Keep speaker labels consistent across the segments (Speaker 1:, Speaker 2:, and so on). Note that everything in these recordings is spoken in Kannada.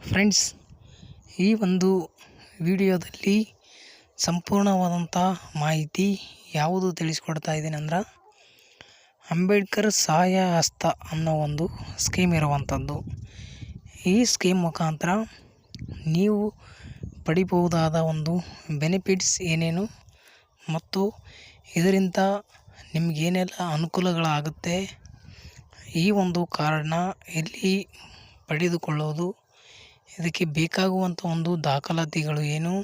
Speaker 1: ಫ್ರೆಂಡ್ಸ್, ಈ ಒಂದು ವಿಡಿಯೋದಲ್ಲಿ ಸಂಪೂರ್ಣವಾದಂಥ ಮಾಹಿತಿ ಯಾವುದು ತಿಳಿಸ್ಕೊಡ್ತಾ ಇದ್ದೀನಿ ಅಂದ್ರೆ, ಅಂಬೇಡ್ಕರ್ ಸಹಾಯ ಹಸ್ತ ಅನ್ನೋ ಒಂದು ಸ್ಕೀಮ್ ಇರುವಂಥದ್ದು. ಈ ಸ್ಕೀಮ್ ಮುಖಾಂತರ ನೀವು ಪಡಿಬಹುದಾದ ಒಂದು ಬೆನಿಫಿಟ್ಸ್ ಏನೇನು ಮತ್ತು ಇದರಿಂದ ನಿಮಗೇನೆಲ್ಲ ಅನುಕೂಲಗಳಾಗುತ್ತೆ, ಈ ಒಂದು ಕಾರ್ಡನ್ನ ಎಲ್ಲಿ ಪಡೆದುಕೊಳ್ಳೋದು ಇದಕ್ಕೆ ಬೇಕಾಗುವಂಥ ಒಂದು ದಾಖಲಾತಿಗಳು ಏನು?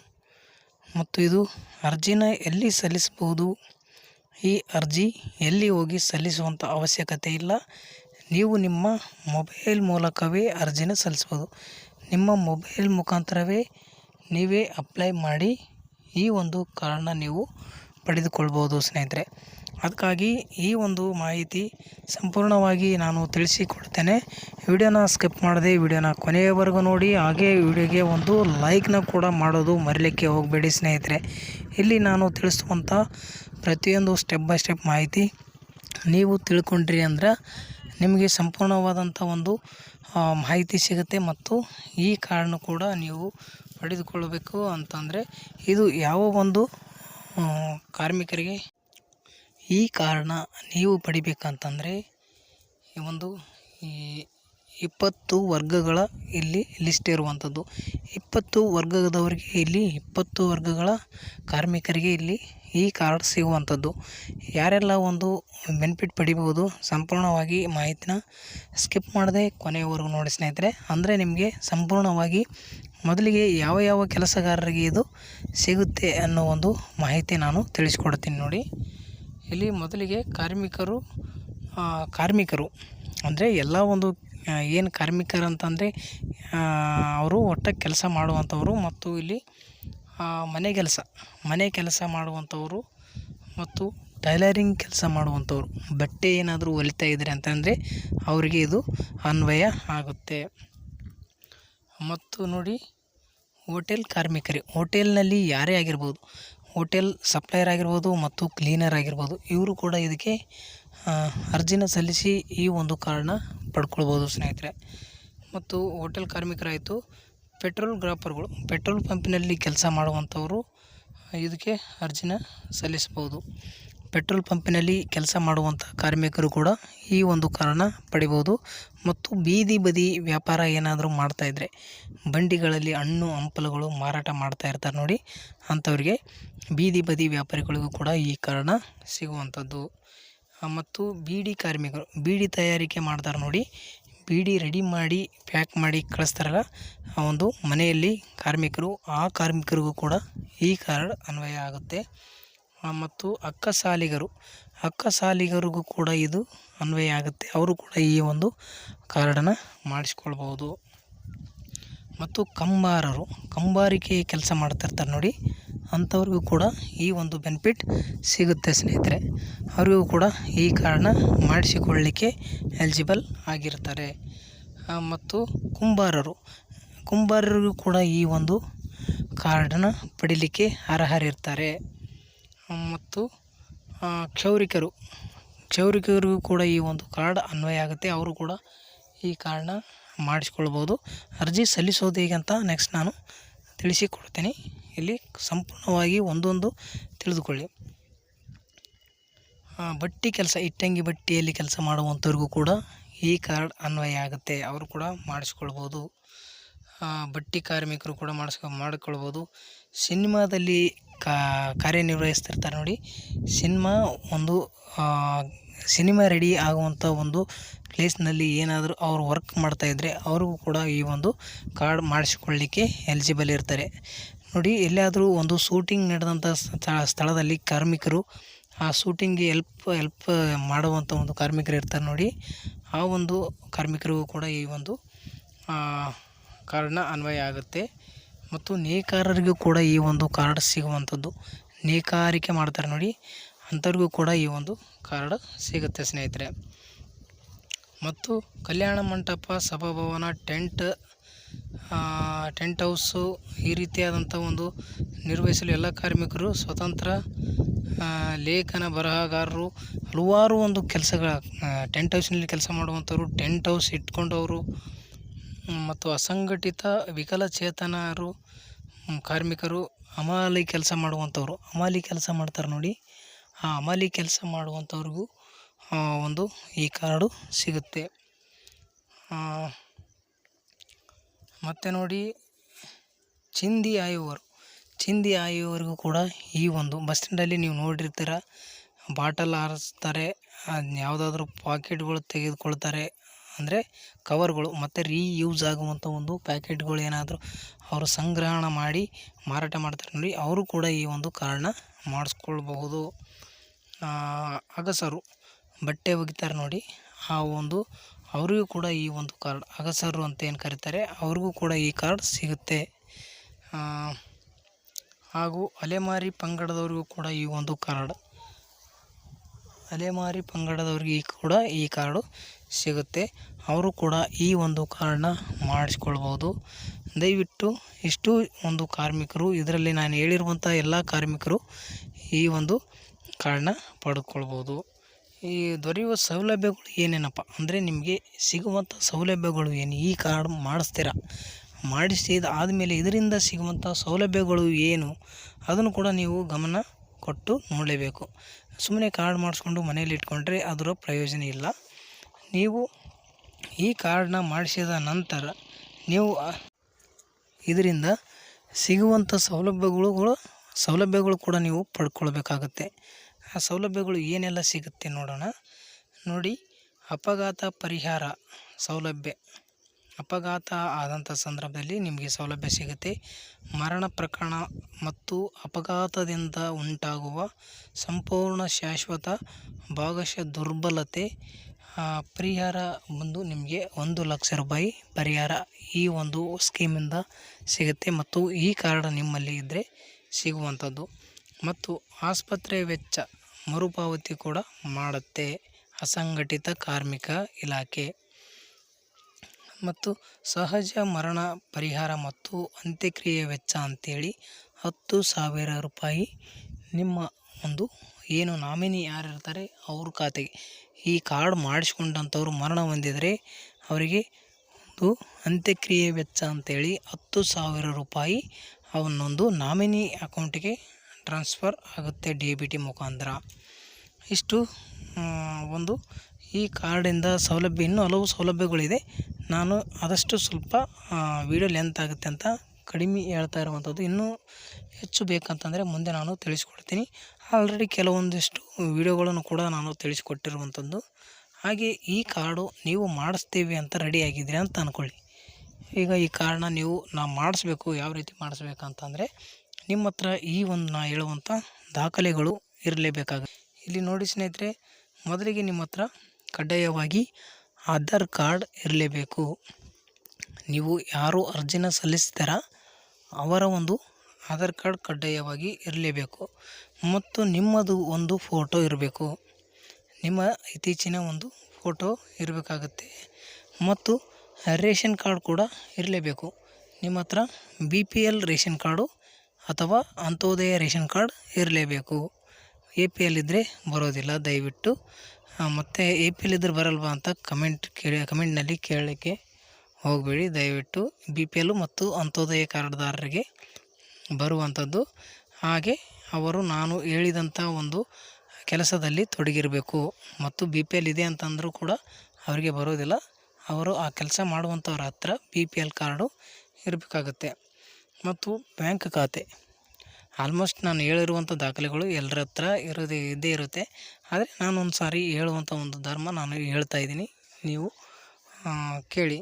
Speaker 1: ಮತ್ತು ಇದು ಅರ್ಜಿನ ಎಲ್ಲಿ ಸಲ್ಲಿಸಬಹುದು? ಈ ಅರ್ಜಿ ಎಲ್ಲಿ ಹೋಗಿ ಸಲ್ಲಿಸುವಂಥ ಅವಶ್ಯಕತೆ ಇಲ್ಲ. ನೀವು ನಿಮ್ಮ ಮೊಬೈಲ್ ಮೂಲಕವೇ ಅರ್ಜಿನ ಸಲ್ಲಿಸ್ಬೋದು ನಿಮ್ಮ ಮೊಬೈಲ್ ಮುಖಾಂತರವೇ ನೀವೇ ಅಪ್ಲೈ ಮಾಡಿ ಈ ಒಂದು ಕಾರ್ಡ್ನ ನೀವು ಪಡೆದುಕೊಳ್ಬೋದು ಸ್ನೇಹಿತರೆ. ಅದಕ್ಕಾಗಿ ಈ ಒಂದು ಮಾಹಿತಿ ಸಂಪೂರ್ಣವಾಗಿ ನಾನು ತಿಳಿಸಿಕೊಡ್ತೇನೆ. ವಿಡಿಯೋನ ಸ್ಕಿಪ್ ಮಾಡದೆ ವಿಡಿಯೋನ ಕೊನೆಯವರೆಗೂ ನೋಡಿ. ಹಾಗೆ ವಿಡಿಯೋಗೆ ಒಂದು ಲೈಕ್ನ ಕೂಡ ಮಾಡೋದು ಮರಿಲಿಕ್ಕೆ ಹೋಗಬೇಡಿ ಸ್ನೇಹಿತರೆ. ಇಲ್ಲಿ ನಾನು ತಿಳಿಸುವಂಥ ಪ್ರತಿಯೊಂದು ಸ್ಟೆಪ್ ಬೈ ಸ್ಟೆಪ್ ಮಾಹಿತಿ ನೀವು ತಿಳ್ಕೊಂಡ್ರಿ ಅಂದ್ರೆ ನಿಮಗೆ ಸಂಪೂರ್ಣವಾದಂಥ ಒಂದು ಮಾಹಿತಿ ಸಿಗುತ್ತೆ ಮತ್ತು ಈ ಕಾರಣ ಕೂಡ ನೀವು ಪಡೆದುಕೊಳ್ಳಬೇಕು ಅಂತಂದರೆ ಇದು ಯಾವ ಒಂದು ಕಾರ್ಮಿಕರಿಗೆ ಈ ಕಾರಣ ನೀವು ಪಡಿಬೇಕಂತಂದರೆ ಈ ಒಂದು ಈ ಇಪ್ಪತ್ತು ವರ್ಗಗಳ ಇಲ್ಲಿ ಲಿಸ್ಟ್ ಇರುವಂಥದ್ದು. ಇಪ್ಪತ್ತು ವರ್ಗದವರಿಗೆ ಇಲ್ಲಿ ಇಪ್ಪತ್ತು ವರ್ಗಗಳ ಕಾರ್ಮಿಕರಿಗೆ ಇಲ್ಲಿ ಈ ಕಾರ್ಡ್ ಸಿಗುವಂಥದ್ದು. ಯಾರೆಲ್ಲ ಒಂದು ಬೆನಿಫಿಟ್ ಪಡಿಬೋದು ಸಂಪೂರ್ಣವಾಗಿ ಮಾಹಿತಿನ ಸ್ಕಿಪ್ ಮಾಡದೆ ಕೊನೆಯವರೆಗೂ ನೋಡಿ ಸ್ನೇಹಿತರೆ. ಅಂದರೆ ನಿಮಗೆ ಸಂಪೂರ್ಣವಾಗಿ ಮೊದಲಿಗೆ ಯಾವ ಯಾವ ಕೆಲಸಗಾರರಿಗೆ ಇದು ಸಿಗುತ್ತೆ ಅನ್ನೋ ಒಂದು ಮಾಹಿತಿ ನಾನು ತಿಳಿಸ್ಕೊಡ್ತೀನಿ ನೋಡಿ. ಇಲ್ಲಿ ಮೊದಲಿಗೆ ಕಾರ್ಮಿಕರು ಕಾರ್ಮಿಕರು. ಅಂದರೆ ಎಲ್ಲ ಒಂದು ಏನು ಕಾರ್ಮಿಕರು ಅಂತಂದರೆ ಅವರು ಒಟ್ಟು ಕೆಲಸ ಮಾಡುವಂಥವರು ಮತ್ತು ಇಲ್ಲಿ ಮನೆ ಕೆಲಸ ಮನೆ ಕೆಲಸ ಮಾಡುವಂಥವರು ಮತ್ತು ಟೈಲರಿಂಗ್ ಕೆಲಸ ಮಾಡುವಂಥವ್ರು. ಬಟ್ಟೆ ಏನಾದರೂ ಹೊಲಿತಾ ಇದ್ದಾರೆ ಅಂತಂದರೆ ಅವರಿಗೆ ಇದು ಅನ್ವಯ ಆಗುತ್ತೆ. ಮತ್ತು ನೋಡಿ, ಹೋಟೆಲ್ ಕಾರ್ಮಿಕರೇ, ಹೋಟೆಲ್ನಲ್ಲಿ ಯಾರೇ ಆಗಿರ್ಬೋದು ಹೋಟೆಲ್ ಸಪ್ಲೈಯರ್ ಆಗಿರ್ಬೋದು ಮತ್ತು ಕ್ಲೀನರ್ ಆಗಿರ್ಬೋದು, ಇವರು ಕೂಡ ಇದಕ್ಕೆ ಅರ್ಜಿನ ಸಲ್ಲಿಸಿ ಈ ಒಂದು ಕಾರ್ಡ್ನ ಪಡ್ಕೊಳ್ಬೋದು ಸ್ನೇಹಿತರೆ. ಮತ್ತು ಹೋಟೆಲ್ ಕಾರ್ಮಿಕರಾಯಿತು. ಪೆಟ್ರೋಲ್ ಗ್ರಾಪರ್ಗಳು, ಪೆಟ್ರೋಲ್ ಪಂಪಿನಲ್ಲಿ ಕೆಲಸ ಮಾಡುವಂಥವರು, ಇದಕ್ಕೆ ಅರ್ಜಿನ ಸಲ್ಲಿಸ್ಬೋದು ಪೆಟ್ರೋಲ್ ಪಂಪಿನಲ್ಲಿ ಕೆಲಸ ಮಾಡುವಂಥ ಕಾರ್ಮಿಕರು ಕೂಡ ಈ ಒಂದು ಕಾರಣ ಪಡಿಬೋದು. ಮತ್ತು ಬೀದಿ ಬದಿ ವ್ಯಾಪಾರ ಏನಾದರೂ ಮಾಡ್ತಾಯಿದ್ರೆ ಬಂಡಿಗಳಲ್ಲಿ ಹಣ್ಣು, ಹಂಪಲುಗಳು ಮಾರಾಟ ಮಾಡ್ತಾ ಇರ್ತಾರೆ ನೋಡಿ. ಅಂಥವ್ರಿಗೆ ಬೀದಿ ಬದಿ ವ್ಯಾಪಾರಿಗಳಿಗೂ ಕೂಡ ಈ ಕಾರಣ ಸಿಗುವಂಥದ್ದು. ಮತ್ತು ಬೀಡಿ ಕಾರ್ಮಿಕರು, ಬೀಡಿ ತಯಾರಿಕೆ ಮಾಡ್ತಾರೆ ನೋಡಿ. ಬೀಡಿ ರೆಡಿ ಮಾಡಿ, ಪ್ಯಾಕ್ ಮಾಡಿ ಕಳಿಸ್ತಾರಲ್ಲ, ಆ ಒಂದು ಮನೆಯಲ್ಲಿ ಕಾರ್ಮಿಕರು, ಆ ಕಾರ್ಮಿಕರಿಗೂ ಕೂಡ ಈ ಕಾರ್ಡ್ ಅನ್ವಯ ಆಗುತ್ತೆ. ಮತ್ತು ಅಕ್ಕ ಸಾಲಿಗರು ಅಕ್ಕ ಸಾಲಿಗರಿಗೂ ಕೂಡ ಇದು ಅನ್ವಯ ಆಗುತ್ತೆ ಅವರು ಕೂಡ ಈ ಒಂದು ಕಾರ್ಡನ್ನು ಮಾಡಿಸ್ಕೊಳ್ಬೋದು ಮತ್ತು ಕಂಬಾರರು, ಕಂಬಾರಿಕೆ ಕೆಲಸ ಮಾಡ್ತಿರ್ತಾರೆ ನೋಡಿ. ಅಂಥವ್ರಿಗೂ ಕೂಡ ಈ ಒಂದು ಬೆನಿಫಿಟ್ ಸಿಗುತ್ತೆ ಸ್ನೇಹಿತರೆ. ಅವರಿಗೂ ಕೂಡ ಈ ಕಾರ್ಡನ್ನ ಮಾಡಿಸಿಕೊಳ್ಳಲಿಕ್ಕೆ ಎಲಿಜಿಬಲ್ ಆಗಿರ್ತಾರೆ. ಮತ್ತು ಕುಂಬಾರರು, ಕುಂಬಾರರಿಗೂ ಕೂಡ ಈ ಒಂದು ಕಾರ್ಡನ್ನು ಪಡಿಲಿಕ್ಕೆ ಅರ್ಹರಿರ್ತಾರೆ. ಮತ್ತು ಕ್ಷೌರಿಕರು. ಕ್ಷೌರಿಕರಿಗೂ ಕೂಡ ಈ ಒಂದು ಕಾರ್ಡ್ ಅನ್ವಯ ಆಗುತ್ತೆ. ಅವರು ಕೂಡ ಈ ಕಾರ್ಡನ್ನ ಮಾಡಿಸ್ಕೊಳ್ಬೋದು. ಅರ್ಜಿ ಸಲ್ಲಿಸೋದು ಹೇಗೆ ಅಂತ ನೆಕ್ಸ್ಟ್ ನಾನು ತಿಳಿಸಿಕೊಡ್ತೇನೆ. ಇಲ್ಲಿ ಸಂಪೂರ್ಣವಾಗಿ ಒಂದೊಂದು ತಿಳಿದುಕೊಳ್ಳಿ. ಬಟ್ಟಿ ಕೆಲಸ, ಇಟ್ಟಂಗಿ ಬಟ್ಟಿಯಲ್ಲಿ ಕೆಲಸ ಮಾಡುವಂಥವ್ರಿಗೂ ಕೂಡ ಈ ಕಾರ್ಡ್ ಅನ್ವಯ ಆಗುತ್ತೆ. ಅವರು ಕೂಡ ಮಾಡಿಸ್ಕೊಳ್ಬೋದು. ಬಟ್ಟಿ ಕಾರ್ಮಿಕರು ಕೂಡ ಮಾಡಿಸ್ಕೊ, ಮಾಡಿಕೊಳ್ಬೋದು. ಸಿನಿಮಾದಲ್ಲಿ ಕಾರ್ಯನಿರ್ವಹಿಸ್ತಿರ್ತಾರೆ ನೋಡಿ. ಸಿನಿಮಾ ಒಂದು ಸಿನಿಮಾ ರೆಡಿ ಆಗುವಂಥ ಒಂದು ಪ್ಲೇಸ್ನಲ್ಲಿ ಏನಾದರೂ ಅವರು ವರ್ಕ್ ಮಾಡ್ತಾಯಿದ್ರೆ ಅವ್ರಿಗೂ ಕೂಡ ಈ ಒಂದು ಕಾರ್ಡ್ ಮಾಡಿಸಿಕೊಳ್ಳಿಕ್ಕೆ ಎಲಿಜಿಬಲ್ ಇರ್ತಾರೆ. ನೋಡಿ, ಎಲ್ಲಿಯಾದರೂ ಒಂದು ಶೂಟಿಂಗ್ ನಡೆದಂಥ ಸ್ಥಳ ಸ್ಥಳದಲ್ಲಿ ಕಾರ್ಮಿಕರು, ಆ ಶೂಟಿಂಗ್ಗೆ ಎಲ್ಪ್ ಎಲ್ಪ್ ಮಾಡುವಂಥ ಒಂದು ಕಾರ್ಮಿಕರು ಇರ್ತಾರೆ ನೋಡಿ. ಆ ಒಂದು ಕಾರ್ಮಿಕರಿಗೂ ಕೂಡ ಈ ಒಂದು ಕಾರ್ಡ್ನ ಅನ್ವಯ ಆಗುತ್ತೆ. ಮತ್ತು ನೇಕಾರರಿಗೂ ಕೂಡ ಈ ಒಂದು ಕಾರ್ಡ್ ಸಿಗುವಂಥದ್ದು. ನೇಕಾರಿಕೆ ಮಾಡ್ತಾರೆ ನೋಡಿ. ಅಂಥವ್ರಿಗೂ ಕೂಡ ಈ ಒಂದು ಕಾರ್ಡ್ ಸಿಗುತ್ತೆ ಸ್ನೇಹಿತರೆ. ಮತ್ತು Kalyana Mantapa, ಸಭಾಭವನ, tent tent house ಈ ರೀತಿಯಾದಂಥ ಒಂದು ನಿರ್ವಹಿಸಲು ಎಲ್ಲ ಕಾರ್ಮಿಕರು ಸ್ವತಂತ್ರ ಲೇಖನ ಬರಹಗಾರರು, ಹಲವಾರು ಒಂದು ಕೆಲಸಗಳ ಟೆಂಟ್ ಹೌಸ್ನಲ್ಲಿ ಕೆಲಸ ಮಾಡುವಂಥವ್ರು, ಟೆಂಟ್ ಹೌಸ್ ಇಟ್ಕೊಂಡವರು ಮತ್ತು ಅಸಂಘಟಿತ ವಿಕಲಚೇತನರು ಕಾರ್ಮಿಕರು ಅಮಾಲಿ ಕೆಲಸ ಮಾಡುವಂಥವ್ರು. ಅಮಾಲಿ ಕೆಲಸ ಮಾಡ್ತಾರೆ ನೋಡಿ. ಆ ಅಮಾಲಿ ಕೆಲಸ ಮಾಡುವಂಥವ್ರಿಗೂ ಒಂದು ಈ ಕಾರ್ಡು ಸಿಗುತ್ತೆ. ಮತ್ತು ನೋಡಿ, ಚಿಂದಿ ಆಯುವರು. ಚಿಂದಿ ಆಯುವವರಿಗೂ ಕೂಡ ಈ ಒಂದು ಬಸ್ ಸ್ಟ್ಯಾಂಡಲ್ಲಿ ನೀವು ನೋಡಿರ್ತೀರ, ಬಾಟಲ್ ಹಾರಿಸ್ತಾರೆ ಯಾವುದಾದ್ರೂ ಪಾಕೆಟ್ಗಳು ತೆಗೆದುಕೊಳ್ತಾರೆ ಅಂದರೆ ಕವರ್ಗಳು ಮತ್ತು ರೀಯೂಸ್ ಆಗುವಂಥ ಒಂದು ಪ್ಯಾಕೆಟ್ಗಳು ಏನಾದರೂ ಅವರು ಸಂಗ್ರಹಣ ಮಾಡಿ ಮಾರಾಟ ಮಾಡ್ತಾರೆ ನೋಡಿ, ಅವರು ಕೂಡ ಈ ಒಂದು ಕಾರ್ಡನ್ನ ಮಾಡಿಸ್ಕೊಳ್ಬಹುದು. ಅಗಸರು ಬಟ್ಟೆ ಒಗಿತಾರೆ ನೋಡಿ, ಆ ಒಂದು ಅವರಿಗೂ ಕೂಡ ಈ ಒಂದು ಕಾರ್ಡ್, ಅಗಸರು ಅಂತ ಏನು ಕರೀತಾರೆ, ಅವ್ರಿಗೂ ಕೂಡ ಈ ಕಾರ್ಡ್ ಸಿಗುತ್ತೆ. ಹಾಗೂ ಅಲೆಮಾರಿ ಪಂಗಡದವ್ರಿಗೂ ಕೂಡ ಈ ಒಂದು ಕಾರ್ಡ್, ಅಲೆಮಾರಿ ಪಂಗಡದವ್ರಿಗೆ ಕೂಡ ಈ ಕಾರ್ಡು ಸಿಗುತ್ತೆ. ಅವರು ಕೂಡ ಈ ಒಂದು ಕಾರ್ಡನ್ನ ಮಾಡಿಸ್ಕೊಳ್ಬೋದು. ದಯವಿಟ್ಟು ಇಷ್ಟು ಒಂದು ಕಾರ್ಮಿಕರು, ಇದರಲ್ಲಿ ನಾನು ಹೇಳಿರುವಂಥ ಎಲ್ಲ ಕಾರ್ಮಿಕರು ಈ ಒಂದು ಕಾರ್ಡನ್ನ ಪಡೆದುಕೊಳ್ಬೋದು. ಈ ದೊರೆಯುವ ಸೌಲಭ್ಯಗಳು ಏನೇನಪ್ಪ ಅಂದರೆ ನಿಮಗೆ ಸಿಗುವಂಥ ಸೌಲಭ್ಯಗಳು ಏನು? ಈ ಕಾರ್ಡ್ ಮಾಡಿಸ್ತೀರಾ? ಮಾಡಿಸಿದ ಆದಮೇಲೆ ಇದರಿಂದ ಸಿಗುವಂಥ ಸೌಲಭ್ಯಗಳು ಏನು? ಅದನ್ನು ಕೂಡ ನೀವು ಗಮನ ಕೊಟ್ಟು ನೋಡಲೇಬೇಕು. ಸುಮ್ಮನೆ ಕಾರ್ಡ್ ಮಾಡಿಸ್ಕೊಂಡು ಮನೇಲಿ ಇಟ್ಕೊಂಡ್ರೆ ಅದರ ಪ್ರಯೋಜನ ಇಲ್ಲ. ನೀವು ಈ ಕಾರ್ಡ್ನ ಮಾಡಿಸಿದ ನಂತರ ನೀವು ಇದರಿಂದ ಸಿಗುವಂಥ ಸೌಲಭ್ಯಗಳು ಸೌಲಭ್ಯಗಳು ಕೂಡ ನೀವು ಪಡ್ಕೊಳ್ಬೇಕಾಗತ್ತೆ. ಆ ಸೌಲಭ್ಯಗಳು ಏನೆಲ್ಲ ಸಿಗುತ್ತೆ ನೋಡೋಣ. ನೋಡಿ, ಅಪಘಾತ ಪರಿಹಾರ ಸೌಲಭ್ಯ. ಅಪಘಾತ ಆದಂಥ ಸಂದರ್ಭದಲ್ಲಿ ನಿಮಗೆ ಸೌಲಭ್ಯ ಸಿಗುತ್ತೆ. ಮರಣ ಪ್ರಕರಣ ಮತ್ತು ಅಪಘಾತದಿಂದ ಉಂಟಾಗುವ ಸಂಪೂರ್ಣ ಶಾಶ್ವತ, ಭಾಗಶಃ ದುರ್ಬಲತೆ ಪರಿಹಾರ ಬಂದು ನಿಮಗೆ ಒಂದು ಲಕ್ಷ ರೂಪಾಯಿ ಪರಿಹಾರ ಈ ಒಂದು ಸ್ಕೀಮಿಂದ ಸಿಗುತ್ತೆ ಮತ್ತು ಈ ಕಾರ್ಡ್ ನಿಮ್ಮಲ್ಲಿ ಇದ್ದರೆ ಸಿಗುವಂಥದ್ದು. ಮತ್ತು ಆಸ್ಪತ್ರೆ ವೆಚ್ಚ ಮರುಪಾವತಿ ಕೂಡ ಮಾಡುತ್ತೆ ಅಸಂಘಟಿತ ಕಾರ್ಮಿಕ ಇಲಾಖೆ. ಮತ್ತು ಸಹಜ ಮರಣ ಪರಿಹಾರ ಮತ್ತು ಅಂತ್ಯಕ್ರಿಯೆ ವೆಚ್ಚ ಅಂತೇಳಿ ಹತ್ತು ಸಾವಿರ ರೂಪಾಯಿ ನಿಮ್ಮ ಒಂದು ಏನು ನಾಮಿನಿ ಯಾರಿರ್ತಾರೆ ಅವ್ರ ಖಾತೆಗೆ. ಈ ಕಾರ್ಡ್ ಮಾಡಿಸ್ಕೊಂಡಂಥವ್ರು ಮರಣ ಹೊಂದಿದರೆ ಅವರಿಗೆ ಒಂದು ಅಂತ್ಯಕ್ರಿಯೆ ವೆಚ್ಚ ಅಂತೇಳಿ ಹತ್ತು ಸಾವಿರ ರೂಪಾಯಿ ಅವನ್ನೊಂದು ನಾಮಿನಿ ಅಕೌಂಟಿಗೆ ಟ್ರಾನ್ಸ್ಫರ್ ಆಗುತ್ತೆ ಡಿ ಬಿ ಟಿ ಮುಖಾಂತರ. ಇಷ್ಟು ಒಂದು ಈ ಕಾರ್ಡಿಂದ ಸೌಲಭ್ಯ, ಇನ್ನೂ ಹಲವು ಸೌಲಭ್ಯಗಳಿದೆ. ನಾನು ಆದಷ್ಟು ಸ್ವಲ್ಪ ವೀಡಿಯೋ ಲೆಂತ್ ಆಗುತ್ತೆ ಅಂತ ಕಡಿಮೆ ಹೇಳ್ತಾ ಇರುವಂಥದ್ದು. ಇನ್ನೂ ಹೆಚ್ಚು ಬೇಕಂತಂದರೆ ಮುಂದೆ ನಾನು ತಿಳಿಸ್ಕೊಡ್ತೀನಿ. ಆಲ್ರೆಡಿ ಕೆಲವೊಂದಿಷ್ಟು ವಿಡಿಯೋಗಳನ್ನು ಕೂಡ ನಾನು ತಿಳಿಸಿಕೊಟ್ಟಿರುವಂಥದ್ದು. ಹಾಗೆ ಈ ಕಾರ್ಡು ನೀವು ಮಾಡಿಸ್ತೀವಿ ಅಂತ ರೆಡಿ ಆಗಿದ್ದೀರಿ ಅಂತ ಅಂದ್ಕೊಳ್ಳಿ ಈಗ ಈ ಕಾರ್ಡನ್ನ ನೀವು ನಾ ಮಾಡಿಸ್ಬೇಕು, ಯಾವ ರೀತಿ ಮಾಡಿಸ್ಬೇಕಂತಂದರೆ ನಿಮ್ಮ ಹತ್ರ ಈ ಒಂದು ನಾ ಹೇಳುವಂಥ ದಾಖಲೆಗಳು ಇರಲೇಬೇಕಾಗುತ್ತೆ. ಇಲ್ಲಿ ನೋಡಿ ಸ್ನೇಹಿತರೆ, ಮೊದಲಿಗೆ ನಿಮ್ಮ ಹತ್ರ ಕಡ್ಡಾಯವಾಗಿ ಆಧಾರ್ ಕಾರ್ಡ್ ಇರಲೇಬೇಕು. ನೀವು ಯಾರು ಅರ್ಜಿನ ಸಲ್ಲಿಸ್ತಾರ ಅವರ ಒಂದು ಆಧಾರ್ ಕಾರ್ಡ್ ಕಡ್ಡಾಯವಾಗಿ ಇರಲೇಬೇಕು. ಮತ್ತು ನಿಮ್ಮದು ಒಂದು ಫೋಟೋ ಇರಬೇಕು. ನಿಮ್ಮ ಇತ್ತೀಚಿನ ಒಂದು ಫೋಟೋ ಇರಬೇಕಾಗತ್ತೆ. ಮತ್ತು ರೇಷನ್ ಕಾರ್ಡ್ ಕೂಡ ಇರಲೇಬೇಕು. ನಿಮ್ಮ ಹತ್ರ B P L ration card ಅಥವಾ ಅಂತ್ಯೋದಯ ರೇಷನ್ ಕಾರ್ಡ್ ಇರಲೇಬೇಕು. ಎ ಪಿ ಎಲ್ ಇದ್ದರೆ ಬರೋದಿಲ್ಲ, ದಯವಿಟ್ಟು. ಮತ್ತು ಎ ಪಿ ಎಲ್ ಇದ್ದರೆ ಬರಲ್ವಾ ಅಂತ ಕಮೆಂಟ್ ಕೇಳಿ, ಕಮೆಂಟ್ನಲ್ಲಿ ಕೇಳಲಿಕ್ಕೆ ಹೋಗಬೇಡಿ. ದಯವಿಟ್ಟು ಬಿ ಪಿ ಎಲ್ ಮತ್ತು ಅಂತ್ಯೋದಯ ಕಾರ್ಡ್ದಾರರಿಗೆ ಬರುವಂಥದ್ದು. ಹಾಗೆ ಅವರು ನಾನು ಹೇಳಿದಂಥ ಒಂದು ಕೆಲಸದಲ್ಲಿ ತೊಡಗಿರಬೇಕು ಮತ್ತು ಬಿ ಪಿ ಎಲ್ ಇದೆ ಅಂತಂದರೂ ಕೂಡ ಅವರಿಗೆ ಬರೋದಿಲ್ಲ. ಅವರು ಆ ಕೆಲಸ ಮಾಡುವಂಥವ್ರ ಹತ್ರ ಬಿ ಪಿ ಎಲ್ ಕಾರ್ಡು ಇರಬೇಕಾಗತ್ತೆ. ಮತ್ತು ಬ್ಯಾಂಕ್ ಖಾತೆ. ಆಲ್ಮೋಸ್ಟ್ ನಾನು ಹೇಳಿರುವಂಥ ದಾಖಲೆಗಳು ಎಲ್ಲರ ಹತ್ರ ಇರೋದೇ, ಇದ್ದೇ ಇರುತ್ತೆ. ಆದರೆ ನಾನು ಒಂದು ಸಾರಿ ಹೇಳುವಂಥ ಒಂದು ಧರ್ಮ ನಾನು ಹೇಳ್ತಾ ಇದ್ದೀನಿ. ನೀವು ಕೇಳಿ.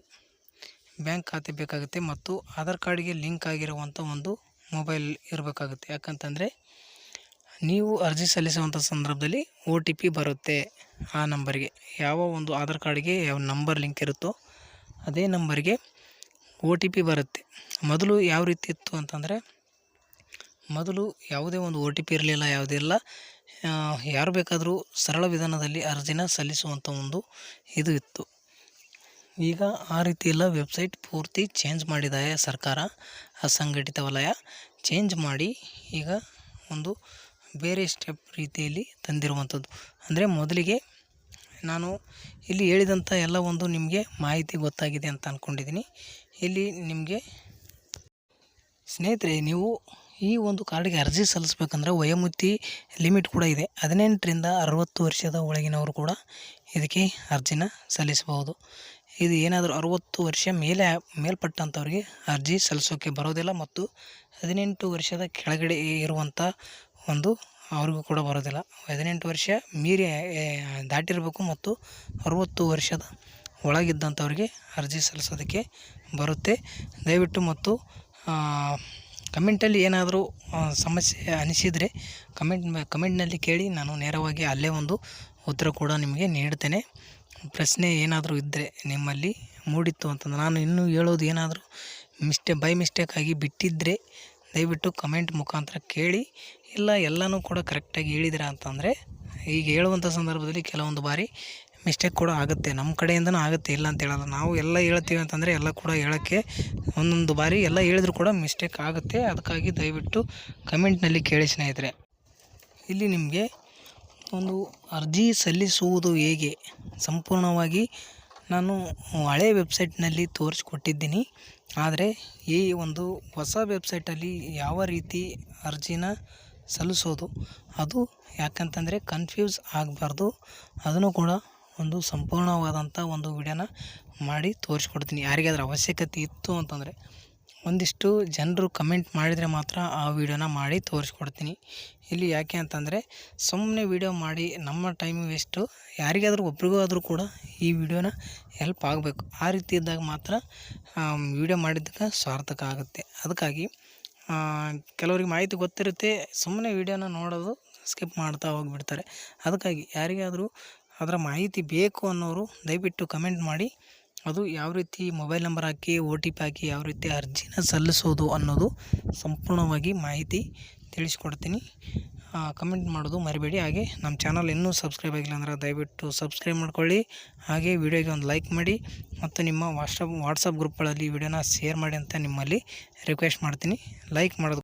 Speaker 1: ಬ್ಯಾಂಕ್ ಖಾತೆ ಬೇಕಾಗುತ್ತೆ ಮತ್ತು ಆಧಾರ್ ಕಾರ್ಡಿಗೆ ಲಿಂಕ್ ಆಗಿರುವಂಥ ಒಂದು ಮೊಬೈಲ್ ಇರಬೇಕಾಗುತ್ತೆ. ಯಾಕಂತಂದರೆ ನೀವು ಅರ್ಜಿ ಸಲ್ಲಿಸುವಂಥ ಸಂದರ್ಭದಲ್ಲಿ ಒ ಟಿ ಪಿ ಬರುತ್ತೆ ಆ ನಂಬರ್ಗೆ. ಯಾವ ಒಂದು ಆಧಾರ್ ಕಾರ್ಡ್ಗೆ ಯಾವ ನಂಬರ್ ಲಿಂಕ್ ಇರುತ್ತೋ ಅದೇ ನಂಬರ್ಗೆ ಒ ಟಿ ಪಿ ಬರುತ್ತೆ. ಮೊದಲು ಯಾವ ರೀತಿ ಇತ್ತು ಅಂತಂದರೆ ಮೊದಲು ಯಾವುದೇ ಒಂದು ಒ ಟಿ ಪಿ ಇರಲಿಲ್ಲ, ಯಾವುದೇ ಇಲ್ಲ. ಯಾರು ಬೇಕಾದರೂ ಸರಳ ವಿಧಾನದಲ್ಲಿ ಅರ್ಜಿನ ಸಲ್ಲಿಸುವಂಥ ಒಂದು ಇದು ಇತ್ತು. ಈಗ ಆ ರೀತಿ ಎಲ್ಲ ವೆಬ್ಸೈಟ್ ಪೂರ್ತಿ ಚೇಂಜ್ ಮಾಡಿದ್ದಾರೆ ಸರ್ಕಾರ, ಅಸಂಘಟಿತ ವಲಯ. ಚೇಂಜ್ ಮಾಡಿ ಈಗ ಒಂದು ಬೇರೆ ಸ್ಟೆಪ್ ರೀತಿಯಲ್ಲಿ ತಂದಿರುವಂಥದ್ದು. ಅಂದರೆ ಮೊದಲಿಗೆ ನಾನು ಇಲ್ಲಿ ಹೇಳಿದಂಥ ಎಲ್ಲ ಒಂದು ನಿಮಗೆ ಮಾಹಿತಿ ಗೊತ್ತಾಗಿದೆ ಅಂತ ಅಂದ್ಕೊಂಡಿದ್ದೀನಿ ಇಲ್ಲಿ ನಿಮಗೆ ಸ್ನೇಹಿತರೆ, ನೀವು ಈ ಒಂದು ಕಾರ್ಡಿಗೆ ಅರ್ಜಿ ಸಲ್ಲಿಸ್ಬೇಕಂದ್ರೆ ವಯೋಮಿತಿ ಲಿಮಿಟ್ ಕೂಡ ಇದೆ. ಹದಿನೆಂಟರಿಂದ ಅರವತ್ತು ವರ್ಷದ ಒಳಗಿನವರು ಕೂಡ ಇದಕ್ಕೆ ಅರ್ಜಿನ ಸಲ್ಲಿಸಬಹುದು. ಇದು ಏನಾದರೂ ಅರುವತ್ತು ವರ್ಷ ಮೇಲೆ ಮೇಲ್ಪಟ್ಟಂಥವ್ರಿಗೆ ಅರ್ಜಿ ಸಲ್ಲಿಸೋಕ್ಕೆ ಬರೋದಿಲ್ಲ ಮತ್ತು ಹದಿನೆಂಟು ವರ್ಷದ ಕೆಳಗಡೆ ಇರುವಂಥ ಒಂದು ಅವ್ರಿಗೂ ಕೂಡ ಬರೋದಿಲ್ಲ. ಹದಿನೆಂಟು ವರ್ಷ ಮೀರಿ ದಾಟಿರಬೇಕು ಮತ್ತು ಅರುವತ್ತು ವರ್ಷದ ಒಳಗಿದ್ದಂಥವ್ರಿಗೆ ಅರ್ಜಿ ಸಲ್ಲಿಸೋದಕ್ಕೆ ಬರುತ್ತೆ. ದಯವಿಟ್ಟು ಮತ್ತು ಕಮೆಂಟಲ್ಲಿ ಏನಾದರೂ ಸಮಸ್ಯೆ ಅನಿಸಿದರೆ ಕಮೆಂಟ್, ಕಮೆಂಟ್ನಲ್ಲಿ ಕೇಳಿ ನಾನು ನೇರವಾಗಿ ಅಲ್ಲೇ ಒಂದು ಉತ್ತರ ಕೂಡ ನಿಮಗೆ ನೀಡ್ತೇನೆ. ಪ್ರಶ್ನೆ ಏನಾದರೂ ಇದ್ದರೆ ನಿಮ್ಮಲ್ಲಿ ಮೂಡಿತ್ತು ಅಂತಂದ್ರೆ ನಾನು ಇನ್ನೂ ಹೇಳೋದು ಏನಾದರೂ ಮಿಸ್ಟೇ, ಬೈ ಮಿಸ್ಟೇಕಾಗಿ ಬಿಟ್ಟಿದ್ದರೆ ದಯವಿಟ್ಟು ಕಮೆಂಟ್ ಮುಖಾಂತರ ಕೇಳಿ. ಇಲ್ಲ, ಎಲ್ಲನೂ ಕೂಡ ಕರೆಕ್ಟಾಗಿ ಹೇಳಿದಿರ ಅಂತಂದರೆ, ಈಗ ಹೇಳುವಂಥ ಸಂದರ್ಭದಲ್ಲಿ ಕೆಲವೊಂದು ಬಾರಿ ಮಿಸ್ಟೇಕ್ ಕೂಡ ಆಗುತ್ತೆ. ನಮ್ಮ ಕಡೆಯಿಂದನೂ ಆಗುತ್ತೆ, ಇಲ್ಲ ಅಂತ ಹೇಳಲ್ಲ. ನಾವು ಎಲ್ಲ ಹೇಳ್ತೀವಿ ಅಂತಂದರೆ ಎಲ್ಲ ಕೂಡ ಹೇಳೋಕ್ಕೆ ಒಂದೊಂದು ಬಾರಿ ಎಲ್ಲ ಹೇಳಿದ್ರು ಕೂಡ ಮಿಸ್ಟೇಕ್ ಆಗುತ್ತೆ. ಅದಕ್ಕಾಗಿ ದಯವಿಟ್ಟು ಕಮೆಂಟ್ನಲ್ಲಿ ಕೇಳಿ ಸ್ನೇಹಿತರೆ. ಇಲ್ಲಿ ನಿಮಗೆ ಒಂದು ಅರ್ಜಿ ಸಲ್ಲಿಸುವುದು ಹೇಗೆ? ಸಂಪೂರ್ಣವಾಗಿ ನಾನು ಹಳೆ ವೆಬ್ಸೈಟ್ನಲ್ಲಿ ತೋರಿಸ್ಕೊಟ್ಟಿದ್ದೀನಿ. ಆದರೆ ಈ ಒಂದು ಹೊಸ ವೆಬ್ಸೈಟಲ್ಲಿ ಯಾವ ರೀತಿ ಅರ್ಜಿನ ಸಲ್ಲಿಸೋದು, ಅದು ಯಾಕಂತಂದರೆ ಕನ್ಫ್ಯೂಸ್ ಆಗಬಾರ್ದು. ಅದನ್ನು ಕೂಡ ಒಂದು ಸಂಪೂರ್ಣವಾದಂಥ ಒಂದು ವಿಡಿಯೋನ ಮಾಡಿ ತೋರಿಸ್ಕೊಡ್ತೀನಿ. ಯಾರಿಗಾದ್ರೂ ಅವಶ್ಯಕತೆ ಇತ್ತು ಅಂತಂದರೆ ಒಂದಿಷ್ಟು ಜನರು ಕಮೆಂಟ್ ಮಾಡಿದರೆ ಮಾತ್ರ ಆ ವಿಡಿಯೋನ ಮಾಡಿ ತೋರಿಸ್ಕೊಡ್ತೀನಿ. ಇಲ್ಲಿ ಯಾಕೆ ಅಂತಂದರೆ ಸುಮ್ಮನೆ ವಿಡಿಯೋ ಮಾಡಿ ನಮ್ಮ ಟೈಮ್ ವೇಸ್ಟು ಯಾರಿಗಾದರೂ ಒಬ್ರಿಗೂ ಆದರೂ ಕೂಡ ಈ ವಿಡಿಯೋನ ಹೆಲ್ಪ್ ಆಗಬೇಕು. ಆ ರೀತಿ ಇದ್ದಾಗ ಮಾತ್ರ ವಿಡಿಯೋ ಮಾಡಿದ್ದಕ್ಕೆ ಸಾರ್ಥಕ ಆಗುತ್ತೆ. ಅದಕ್ಕಾಗಿ ಕೆಲವರಿಗೆ ಮಾಹಿತಿ ಗೊತ್ತಿರುತ್ತೆ ಸುಮ್ಮನೆ ವೀಡಿಯೋನ ನೋಡೋದು ಸ್ಕಿಪ್ ಮಾಡ್ತಾ ಹೋಗಿಬಿಡ್ತಾರೆ. ಅದಕ್ಕಾಗಿ ಯಾರಿಗಾದರೂ ಅದರ ಮಾಹಿತಿ ಬೇಕು ಅನ್ನೋರು ದಯವಿಟ್ಟು ಕಮೆಂಟ್ ಮಾಡಿ ಅದು ಯಾವ ರೀತಿ ಮೊಬೈಲ್ ನಂಬರ್ ಹಾಕಿ ಓ ಟಿ ಪಿ ಹಾಕಿ ಯಾವ ರೀತಿ ಅರ್ಜಿನ ಸಲ್ಲಿಸೋದು ಅನ್ನೋದು ಸಂಪೂರ್ಣವಾಗಿ ಮಾಹಿತಿ ತಿಳಿಸ್ಕೊಡ್ತೀನಿ. ಕಮೆಂಟ್ ಮಾಡೋದು ಮರಿಬೇಡಿ. ಹಾಗೆ ನಮ್ಮ ಚಾನಲ್ ಇನ್ನೂ ಸಬ್ಸ್ಕ್ರೈಬ್ ಆಗಿಲ್ಲ ಅಂದ್ರೆ ದಯವಿಟ್ಟು ಸಬ್ಸ್ಕ್ರೈಬ್ ಮಾಡ್ಕೊಳ್ಳಿ. ಹಾಗೆ ವಿಡಿಯೋಗೆ ಒಂದು ಲೈಕ್ ಮಾಡಿ ಮತ್ತು ನಿಮ್ಮ ವಾಟ್ಸಪ್ ವಾಟ್ಸಪ್ ಗ್ರೂಪ್ಗಳಲ್ಲಿ ವಿಡಿಯೋನ ಶೇರ್ ಮಾಡಿ ಅಂತ ನಿಮ್ಮಲ್ಲಿ ರಿಕ್ವೆಸ್ಟ್ ಮಾಡ್ತೀನಿ. ಲೈಕ್ ಮಾಡೋದು